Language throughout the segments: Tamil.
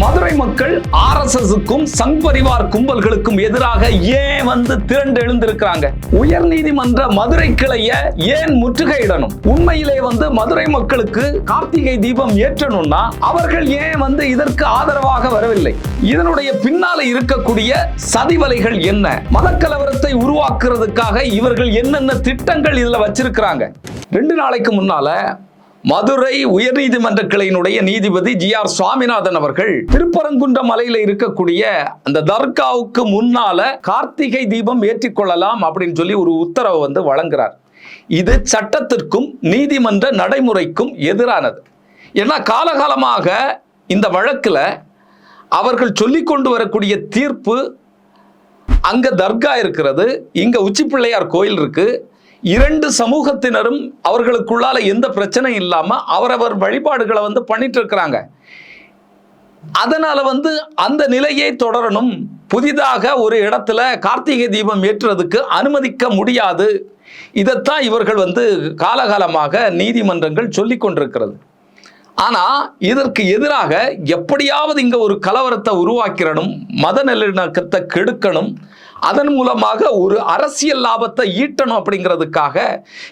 மதுரை மக்கள் ஆர்எஸ்எஸ்க்கும் சங் பரிவார் கும்பல்களுக்கும் எதிராக ஏன் வந்து திரண்டு எழுந்திருக்கிறாங்க? உயர் நீதிமன்ற மதுரை கிளைய ஏன் முற்றுகையிடணும்? உண்மையிலே வந்து மதுரை மக்களுக்கு கார்த்திகை தீபம் ஏற்றணும்னா அவர்கள் ஏன் வந்து இதற்கு ஆதரவாக வரவில்லை? இதனுடைய பின்னால இருக்கக்கூடிய சதிவலைகள் என்ன? மதக்கலவரத்தை உருவாக்குறதுக்காக இவர்கள் என்னென்ன திட்டங்கள் இதுல வச்சிருக்கிறாங்க? ரெண்டு நாளைக்கு முன்னால மதுரை உயர்நீதிமன்ற கிளையினுடைய நீதிபதி ஜி ஆர் சுவாமிநாதன் அவர்கள் திருப்பரங்குன்ற மலையில இருக்கக்கூடிய அந்த தர்காவுக்கு முன்னால கார்த்திகை தீபம் ஏற்றிக்கொள்ளலாம் அப்படின்னு சொல்லி ஒரு உத்தரவை வந்து வழங்குறார். இது சட்டத்திற்கும் நீதிமன்ற நடைமுறைக்கும் எதிரானது. ஏன்னா காலகாலமாக இந்த வழக்கில் அவர்கள் சொல்லி கொண்டு வரக்கூடிய தீர்ப்பு அங்க தர்கா இருக்கிறது இங்க உச்சிப்பிள்ளையார் கோயில் இருக்குது இரண்டு சமூகத்தினரும் அவர்களுக்குள்ளால எந்த பிரச்சனையும் இல்லாம அவரவர் வழிபாடுகளை வந்து பண்ணிட்டு இருக்கிறாங்க அதனால வந்து அந்த நிலையை தொடரணும். புதிதாக ஒரு இடத்துல கார்த்திகை தீபம் ஏற்றுறதுக்கு அனுமதிக்க முடியாது. இதைத்தான் இவர்கள் வந்து காலகாலமாக நீதிமன்றங்கள் சொல்லி கொண்டிருக்கிறது. ஆனால் இதற்கு எதிராக எப்படியாவது இங்கே ஒரு கலவரத்தை உருவாக்கிறணும் மத நல்லிணக்கத்தை கெடுக்கணும் அதன் மூலமாக ஒரு அரசியல் லாபத்தை ஈட்டணும் அப்படிங்கிறதுக்காக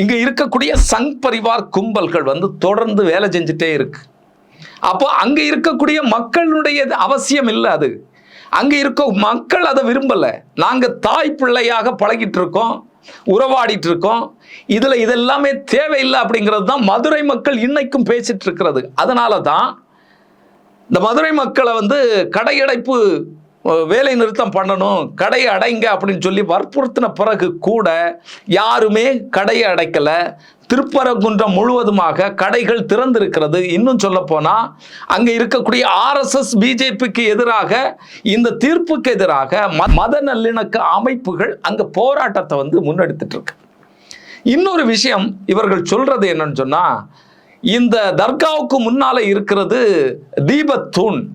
இங்கே இருக்கக்கூடிய சங் பரிவார் கும்பல்கள் வந்து தொடர்ந்து வேலை செஞ்சுட்டே இருக்கு. அப்போ அங்கே இருக்கக்கூடிய மக்களுடைய அவசியம் இல்லை அது. அங்கே இருக்க மக்கள் அதை விரும்பலை. நாங்கள் தாய் பிள்ளையாக பழகிட்டு இருக்கோம் உறவாடிட்டு இருக்கோம். இதில் இதெல்லாமே தேவையில்லை அப்படிங்கிறது தான் மதுரை மக்கள் இன்னைக்கும் பேசிட்டு இருக்கிறது. அதனால தான் இந்த மதுரை மக்களை வந்து கடையடைப்பு வேலை நிறுத்தம் பண்ணணும் கடையை அடைங்க அப்படின்னு சொல்லி வற்புறுத்தின பிறகு கூட யாருமே கடையை அடைக்கலை. திருப்பரங்குன்றம் முழுவதுமாக கடைகள் திறந்திருக்கிறது. இன்னும் சொல்ல அங்கே இருக்கக்கூடிய ஆர்எஸ்எஸ் பிஜேபிக்கு எதிராக இந்த தீர்ப்புக்கு எதிராக ம- மத நல்லிணக்க அமைப்புகள் அங்கே போராட்டத்தை வந்து முன்னெடுத்துட்டு இருக்கு இன்னொரு விஷயம் இவர்கள் சொல்கிறது என்னன்னு சொன்னால் இந்த தர்காவுக்கு முன்னால் இருக்கிறது தீபத்தூண்.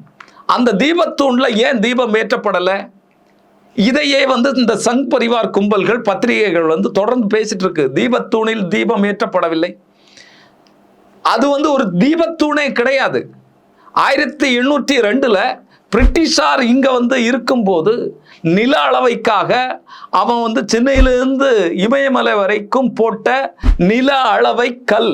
அந்த தீபத்தூண்ல ஏன் தீபம் ஏற்றப்படலை? இதையே வந்து இந்த சங் பரிவார் கும்பல்கள் பத்திரிகைகள் வந்து தொடர்ந்து பேசிட்டு இருக்கு. தீபத்தூணில் தீபம் ஏற்றப்படவில்லை. அது வந்து ஒரு தீபத்தூணே கிடையாது. ஆயிரத்தி எண்ணூற்றி ரெண்டுல பிரிட்டிஷார் இங்க வந்து இருக்கும்போது நில அளவைக்காக அவன் வந்து சென்னையிலிருந்து இமயமலை வரைக்கும் போட்ட நில அளவை கல்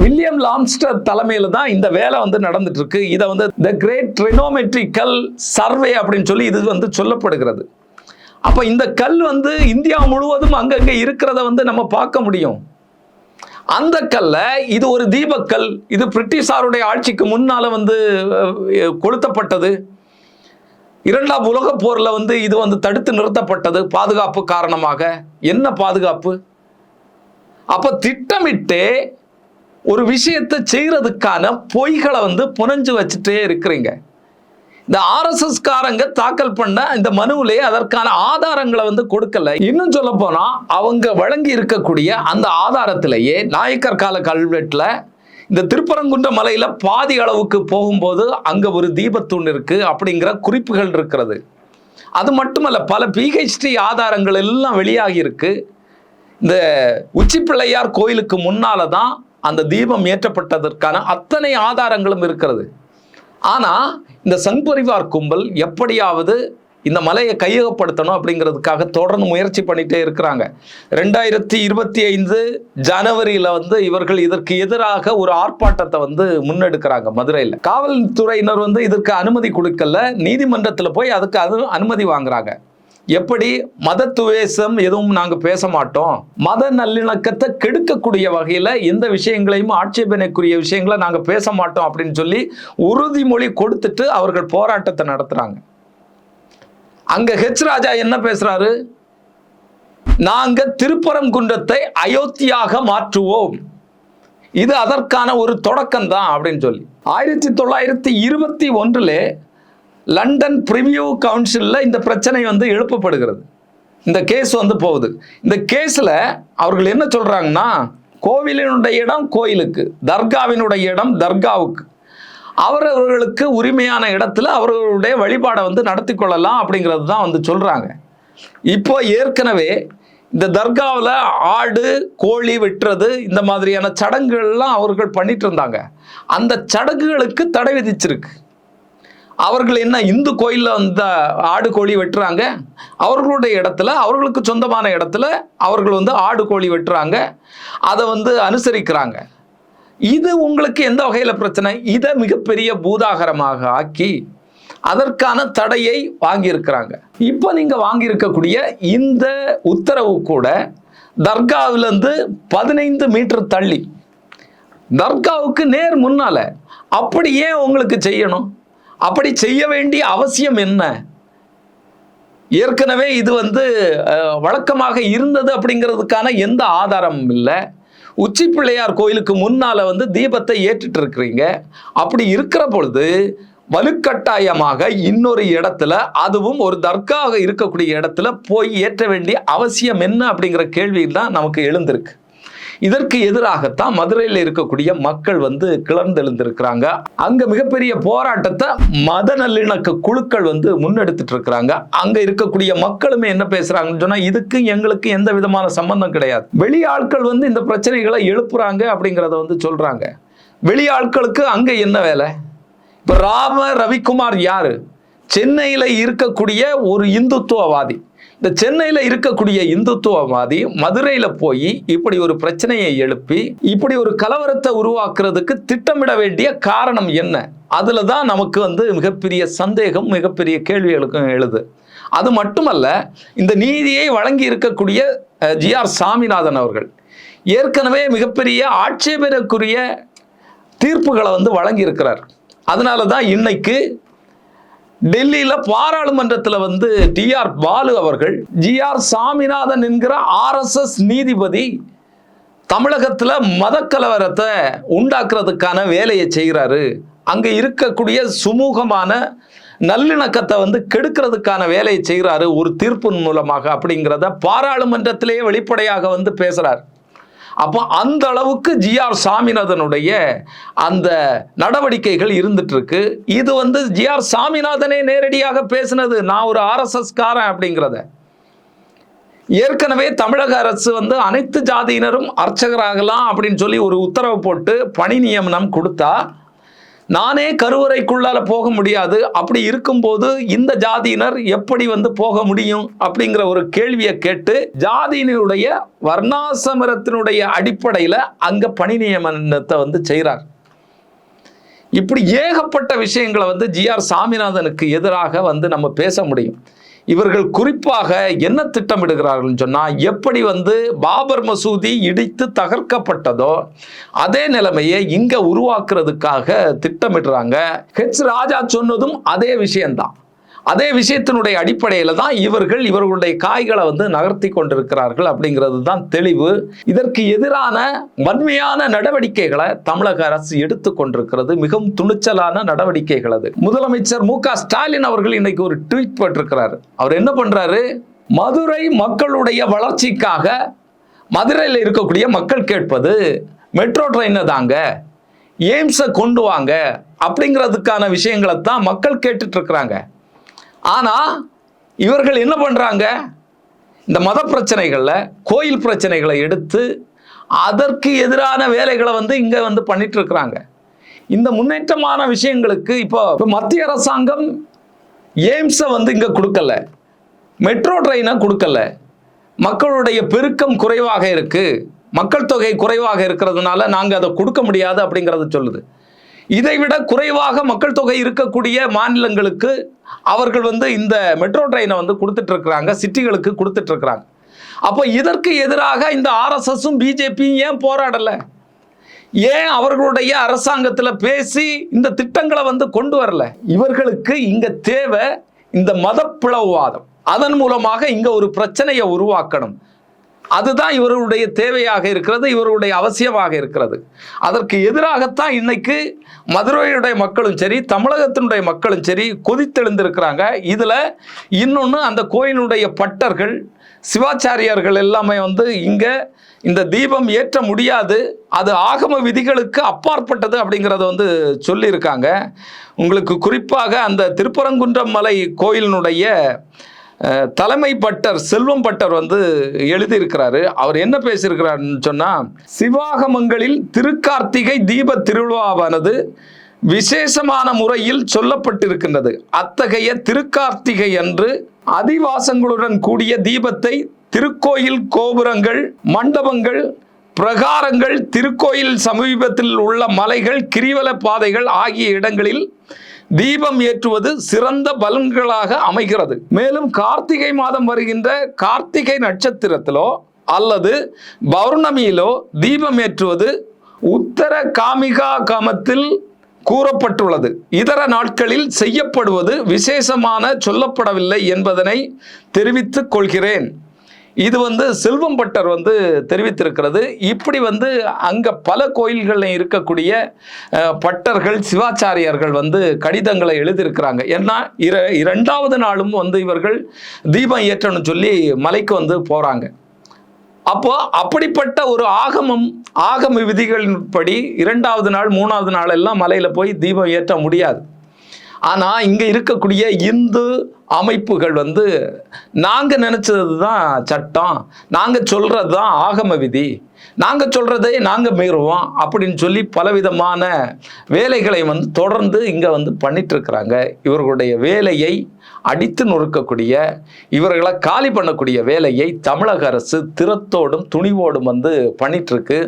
வில்லியம் லாம்ஸ்டர் தலைமையில் தான் இந்த வேலை வந்து நடந்துட்டு இருக்கு இதை வந்து த கிரேட் ட்ரினோமெட்ரிக்கல் சர்வே அப்படின்னு சொல்லி இது வந்து சொல்லப்படுகிறது. அப்போ இந்த கல் வந்து இந்தியா முழுவதும் அங்கங்கே இருக்கிறத வந்து நம்ம பார்க்க முடியும். அந்த கல்லை இது ஒரு தீபக்கல் இது பிரிட்டிஷாருடைய ஆட்சிக்கு முன்னால் வந்து கொளுத்தப்பட்டது. இரண்டாம் உலக போரில் வந்து இது வந்து தடுத்து நிறுத்தப்பட்டது பாதுகாப்பு காரணமாக. என்ன பாதுகாப்பு? அப்போ திட்டமிட்டு ஒரு விஷயத்தை செய்கிறதுக்கான பொய்களை வந்து புனைஞ்சு வச்சுட்டே இருக்கிறீங்க. இந்த ஆர்எஸ்எஸ் காரங்க தாக்கல் பண்ண இந்த மனுவிலே அதற்கான ஆதாரங்களை வந்து கொடுக்கல. இன்னும் சொல்ல போனால் அவங்க வழங்கி இருக்கக்கூடிய அந்த ஆதாரத்திலேயே நாயக்கர் கால கல்வெட்டில் இந்த திருப்பரங்குன்ற மலையில் பாதி அளவுக்கு போகும்போது அங்கே ஒரு தீபத்தூண் இருக்குது அப்படிங்கிற குறிப்புகள் இருக்கிறது. அது மட்டுமல்ல பல பிஹெச்டி ஆதாரங்கள் எல்லாம் வெளியாகி இருக்கு. இந்த உச்சிப்பிள்ளையார் கோயிலுக்கு முன்னால தான் அந்த தீபம் ஏற்றப்பட்டதற்கான அத்தனை ஆதாரங்களும் இருக்கிறது. ஆனால் இந்த சங் பரிவார் கும்பல் எப்படியாவது இந்த மலையை கையகப்படுத்தணும் அப்படிங்கிறதுக்காக தொடர்ந்து முயற்சி பண்ணிட்டே இருக்கிறாங்க. ரெண்டாயிரத்தி இருபத்தி ஐந்து ஜனவரியில் வந்து இவர்கள் இதற்கு எதிராக ஒரு ஆர்ப்பாட்டத்தை வந்து முன்னெடுக்கிறாங்க மதுரையில். காவல்துறையினர் வந்து இதற்கு அனுமதி கொடுக்கல. நீதிமன்றத்தில் போய் அதுக்கு அனு அனுமதி வாங்குறாங்க. எப்படி மத துவேஷம் எதுவும் நாங்க பேச மாட்டோம்? மத நல்லிணக்கத்தை கெடுக்கக்கூடிய வகையில எந்த விஷயங்களையும் ஆட்சேபனைக்குரிய விஷயங்களை நாங்க பேச மாட்டோம் அப்படின்னு சொல்லி உறுதிமொழி கொடுத்துட்டு அவர்கள் போராட்டத்தை நடத்துறாங்க. அங்க ஹெச் ராஜா என்ன பேசுறாரு? நாங்க திருப்பரங்குன்றத்தை அயோத்தியாக மாற்றுவோம். இது அதற்கான ஒரு தொடக்கம் தான் அப்படின்னு சொல்லி. ஆயிரத்தி தொள்ளாயிரத்தி இருபத்தி ஒன்றுல லண்டன் பிரிவியூ கவுன்சிலில் இந்த பிரச்சனை வந்து எழுப்பப்படுகிறது. இந்த கேஸ் வந்து போகுது. இந்த கேஸில் அவர்கள் என்ன சொல்கிறாங்கன்னா கோவிலினுடைய இடம் கோயிலுக்கு தர்காவினுடைய இடம் தர்காவுக்கு. அவரவர்களுக்கு உரிமையான இடத்துல அவர்களுடைய வழிபாடை வந்து நடத்தி கொள்ளலாம் அப்படிங்கிறது தான் வந்து சொல்கிறாங்க இப்போ ஏற்கனவே இந்த தர்காவில் ஆடு கோழி வெட்டுறது இந்த மாதிரியான சடங்குகள்லாம் அவர்கள் பண்ணிட்டு இருந்தாங்க. அந்த சடங்குகளுக்கு தடை விதிச்சிருக்கு. அவர்கள் என்ன இந்து கோயிலில் அந்த ஆடு கோழி வெட்டுறாங்க? அவர்களுடைய இடத்துல அவர்களுக்கு சொந்தமான இடத்துல அவர்கள் வந்து ஆடு கோழி வெட்டுறாங்க. அதை வந்து அனுசரிக்கிறாங்க. இது உங்களுக்கு எந்த வகையில் பிரச்சனை? இதை மிகப்பெரிய பூதாகரமாக ஆக்கி அதற்கான தடையை வாங்கியிருக்கிறாங்க. இப்போ நீங்கள் வாங்கியிருக்கக்கூடிய இந்த உத்தரவு கூட தர்காவிலேருந்து பதினைந்து மீட்டர் தள்ளி தர்காவுக்கு நேர் முன்னால அப்படி ஏன் உங்களுக்கு செய்யணும்? அப்படி செய்ய வேண்டிய அவசியம் என்ன? ஏற்கனவே இது வந்து வழக்கமாக இருந்தது அப்படிங்கிறதுக்கான எந்த ஆதாரமும் இல்லை. உச்சி பிள்ளையார் கோயிலுக்கு முன்னால் வந்து தீபத்தை ஏற்றிட்டு இருக்கிறீங்க அப்படி இருக்கிற பொழுது வலுக்கட்டாயமாக இன்னொரு இடத்துல அதுவும் ஒரு தர்காக இருக்கக்கூடிய இடத்துல போய் ஏற்ற வேண்டிய அவசியம் என்ன அப்படிங்கிற கேள்வி தான் நமக்கு எழுந்திருக்கு. இதற்கு எதிராகத்தான் மதுரையில் இருக்கக்கூடிய மக்கள் வந்து கிளர்ந்தெழுந்திருக்கிறாங்க. அங்க மிகப்பெரிய போராட்டத்தை மத நல்லிணக்க குழுக்கள் வந்து முன்னெடுத்துட்டு இருக்கிறாங்க அங்க இருக்கக்கூடிய மக்களுமே என்ன பேசுறாங்கன்னு சொன்னா இதுக்கு எங்களுக்கு எந்த விதமான சம்பந்தம் கிடையாது. வெளி ஆட்கள் வந்து இந்த பிரச்சனைகளை எழுப்புறாங்க அப்படிங்கிறத வந்து சொல்றாங்க. வெளி ஆட்களுக்கு அங்க என்ன வேலை? இப்ப ராம ரவிக்குமார் யாரு? சென்னையில் இருக்கக்கூடிய ஒரு இந்துத்துவவாதி. இந்த சென்னையில் இருக்கக்கூடிய இந்துத்துவவாதி மதுரையில் போய் இப்படி ஒரு பிரச்சனையை எழுப்பி இப்படி ஒரு கலவரத்தை உருவாக்குறதுக்கு திட்டமிட வேண்டிய காரணம் என்ன? அதில் தான் நமக்கு வந்து மிகப்பெரிய சந்தேகம் மிகப்பெரிய கேள்விகளுக்கும் எழுது. அது மட்டுமல்ல இந்த நீதியை வழங்கி இருக்கக்கூடிய ஜி ஆர் சாமிநாதன் அவர்கள் ஏற்கனவே மிகப்பெரிய ஆட்சேபனைக்குரிய தீர்ப்புகளை வந்து வழங்கியிருக்கிறார். அதனால தான் இன்னைக்கு டெல்லியில் பாராளுமன்றத்தில் வந்து டிஆர் பாலு அவர்கள் ஜிஆர் சாமிநாதன் என்கிற ஆர்எஸ்எஸ் நீதிபதி தமிழகத்தில் மதக்கலவரத்தை உண்டாக்குறதுக்கான வேலையை செய்கிறாரு அங்கே இருக்கக்கூடிய சுமூகமான நல்லிணக்கத்தை வந்து கெடுக்கிறதுக்கான வேலையை செய்கிறாரு ஒரு தீர்ப்பின் மூலமாக அப்படிங்கிறத பாராளுமன்றத்திலேயே வெளிப்படையாக வந்து பேசுகிறார் அப்போ அந்த அளவுக்கு ஜிஆர் சாமிநாதனுடைய அந்த நடவடிக்கைகள் இருந்துட்டு இருக்கு இது வந்து ஜிஆர் சாமிநாதனே நேரடியாக பேசினது நான் ஒரு ஆர்எஸ்எஸ்காரன் அப்படிங்கிறத. ஏற்கனவே தமிழக அரசு வந்து அனைத்து ஜாதியினரும் அர்ச்சகராகலாம் அப்படின்னு சொல்லி ஒரு உத்தரவு போட்டு பணி நியமனம் கொடுத்தா நானே கருவறைக்குள்ளால போக முடியாது. அப்படி இருக்கும்போது இந்த ஜாதியினர் எப்படி வந்து போக முடியும் அப்படிங்கிற ஒரு கேள்வியை கேட்டு ஜாதியினுடைய வர்ணாசமரத்தினுடைய அடிப்படையில் அங்க பணி நியமனத்தை வந்து செய்கிறார் இப்படி ஏகப்பட்ட விஷயங்களை வந்து ஜி ஆர் சாமிநாதனுக்கு எதிராக வந்து நம்ம பேச முடியும். இவர்கள் குறிப்பாக என்ன திட்டமிடுகிறார்கள் சொன்னால் எப்படி வந்து பாபர் மசூதி இடித்து தகர்க்கப்பட்டதோ அதே நிலைமையை இங்கே உருவாக்குறதுக்காக திட்டமிடுறாங்க. ஹெச் ராஜா சொன்னதும் அதே விஷயம்தான். அதே விஷயத்தினுடைய அடிப்படையில் தான் இவர்கள் இவர்களுடைய காய்களை வந்து நகர்த்தி கொண்டிருக்கிறார்கள் அப்படிங்கிறது தான் தெளிவு. இதற்கு எதிரான வன்மையான நடவடிக்கைகளை தமிழக அரசு எடுத்து கொண்டிருக்கிறது. மிகவும் துணிச்சலான நடவடிக்கைகள் அது. முதலமைச்சர் மு ஸ்டாலின் அவர்கள் இன்னைக்கு ஒரு ட்வீட் போட்டிருக்கிறார். அவர் என்ன பண்றாரு? மதுரை மக்களுடைய வளர்ச்சிக்காக மதுரையில் இருக்கக்கூடிய மக்கள் கேட்பது மெட்ரோ ட்ரெயினை தாங்க எய்ம்ஸை கொண்டு வாங்க அப்படிங்கிறதுக்கான விஷயங்களை தான் மக்கள் கேட்டுட்டு ஆனால் இவர்கள் என்ன பண்ணுறாங்க இந்த மத பிரச்சனைகளில் கோயில் பிரச்சனைகளை எடுத்து அதற்கு எதிரான வேலைகளை வந்து இங்கே வந்து பண்ணிட்டு இருக்கிறாங்க இந்த முன்னேற்றமான விஷயங்களுக்கு இப்போ மத்திய அரசாங்கம் எய்ம்ஸை வந்து இங்கே கொடுக்கல. மெட்ரோ ட்ரெயினை கொடுக்கல. மக்களுடைய பெருக்கம் குறைவாக இருக்குது மக்கள் தொகை குறைவாக இருக்கிறதுனால நாங்கள் அதை கொடுக்க முடியாது அப்படிங்கிறத சொல்லுது. இதை விட குறைவாக மக்கள் தொகை இருக்கக்கூடிய மாநிலங்களுக்கு அவர்கள் வந்து இந்த மெட்ரோ ட்ரெயினை வந்து கொடுத்துட்டு இருக்கிறாங்க சிட்டிகளுக்கு கொடுத்துட்டு இருக்கிறாங்க அப்போ இதற்கு எதிராக இந்த ஆர்எஸ்எஸும் பிஜேபியும் ஏன் போராடலை? ஏன் அவர்களுடைய அரசாங்கத்தில் பேசி இந்த திட்டங்களை வந்து கொண்டு வரல? இவர்களுக்கு இங்கே தேவை இந்த மதப்பிளவுவாதம். அதன் மூலமாக இங்கே ஒரு பிரச்சனையை உருவாக்கணும். அதுதான் இவர்களுடைய தேவையாக இருக்கிறது இவருடைய அவசியமாக இருக்கிறது. அதற்கு எதிராகத்தான் இன்னைக்கு மதுரையுடைய மக்களும் சரி தமிழகத்தினுடைய மக்களும் சரி கொதித்தெழுந்திருக்கிறாங்க. இதில் இன்னொன்று அந்த கோயிலுடைய பட்டர்கள் சிவாச்சாரியார்கள் எல்லாமே வந்து இங்கே இந்த தீபம் ஏற்ற முடியாது அது ஆகம விதிகளுக்கு அப்பாற்பட்டது அப்படிங்கிறத வந்து சொல்லியிருக்காங்க. உங்களுக்கு குறிப்பாக அந்த திருப்பரங்குன்றம் மலை கோயிலினுடைய தலைமை பட்டர் செல்வம் பட்டர் வந்து எழுதியிருக்கிறாரு. அவர் என்ன பேசியிருக்கிறாருன்னு சொன்னால் சிவாகமங்களில் திருக்கார்த்திகை தீப திருவிழாவானது விசேஷமான முறையில் சொல்லப்பட்டிருக்கின்றது. அத்தகைய திருக்கார்த்திகை அன்று அதிவாசங்களுடன் கூடிய தீபத்தை திருக்கோயில் கோபுரங்கள் மண்டபங்கள் பிரகாரங்கள் திருக்கோயில் சமீபத்தில் உள்ள மலைகள் கிரிவல பாதைகள் ஆகிய இடங்களில் தீபம் ஏற்றுவது சிறந்த பலன்களாக அமைகிறது. மேலும் கார்த்திகை மாதம் வருகின்ற கார்த்திகை நட்சத்திரத்திலோ அல்லது பௌர்ணமியிலோ தீபம் ஏற்றுவது உத்தர காமிகா காமத்தில் கூறப்பட்டுள்ளது. இதர நாட்களில் செய்யப்படுவது விசேஷமான சொல்லப்படவில்லை என்பதனை தெரிவித்துக் கொள்கிறேன். இது வந்து செல்வம் பட்டர் வந்து தெரிவித்திருக்கிறது. இப்படி வந்து அங்கே பல கோயில்களில் இருக்கக்கூடிய பட்டர்கள் சிவாச்சாரியார்கள் வந்து கடிதங்களை எழுதியிருக்கிறாங்க. ஏன்னா இர இரண்டாவது நாளும் வந்து இவர்கள் தீபம் ஏற்றணும்னு சொல்லி மலைக்கு வந்து போகிறாங்க அப்போ அப்படிப்பட்ட ஒரு ஆகமம் ஆகம விதிகளின்படி இரண்டாவது நாள் மூணாவது நாள் எல்லாம் போய் தீபம் ஏற்ற முடியாது. ஆனால் இங்கே இருக்கக்கூடிய இந்து அமைப்புகள் வந்து நாங்கள் நினச்சது தான் சட்டம் நாங்கள் சொல்கிறது தான் ஆகம விதி நாங்கள் சொல்கிறதே நாங்கள் மீறுவோம் அப்படின்னு சொல்லி பலவிதமான வேலைகளை வந்து தொடர்ந்து இங்கே வந்து பண்ணிட்டுருக்கிறாங்க. இவர்களுடைய வேலையை அடித்து நொறுக்கக்கூடிய இவர்களை காலி பண்ணக்கூடிய வேலையை தமிழக அரசு திறத்தோடும் துணிவோடும் வந்து பண்ணிகிட்ருக்கு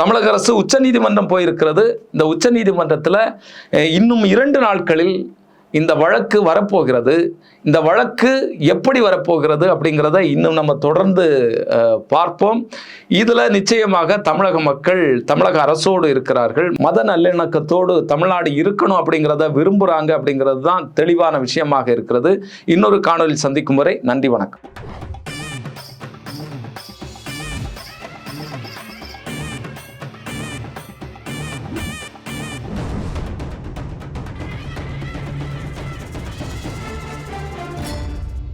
தமிழக அரசு உச்சநீதிமன்றம் போயிருக்கிறது. இந்த உச்சநீதிமன்றத்தில் இன்னும் இரண்டு நாட்களில் இந்த வழக்கு வரப்போகிறது இந்த வழக்கு எப்படி வரப்போகிறது அப்படிங்கிறத இன்னும் நம்ம தொடர்ந்து பார்ப்போம். இதில் நிச்சயமாக தமிழக மக்கள் தமிழக அரசோடு இருக்கிறார்கள். மத நல்லிணக்கத்தோடு தமிழ்நாடு இருக்கணும் அப்படிங்கிறத விரும்புகிறாங்க அப்படிங்கிறது தான் தெளிவான விஷயமாக இருக்கிறது. இன்னொரு காணொலி சந்திக்கும் வரை நன்றி வணக்கம்.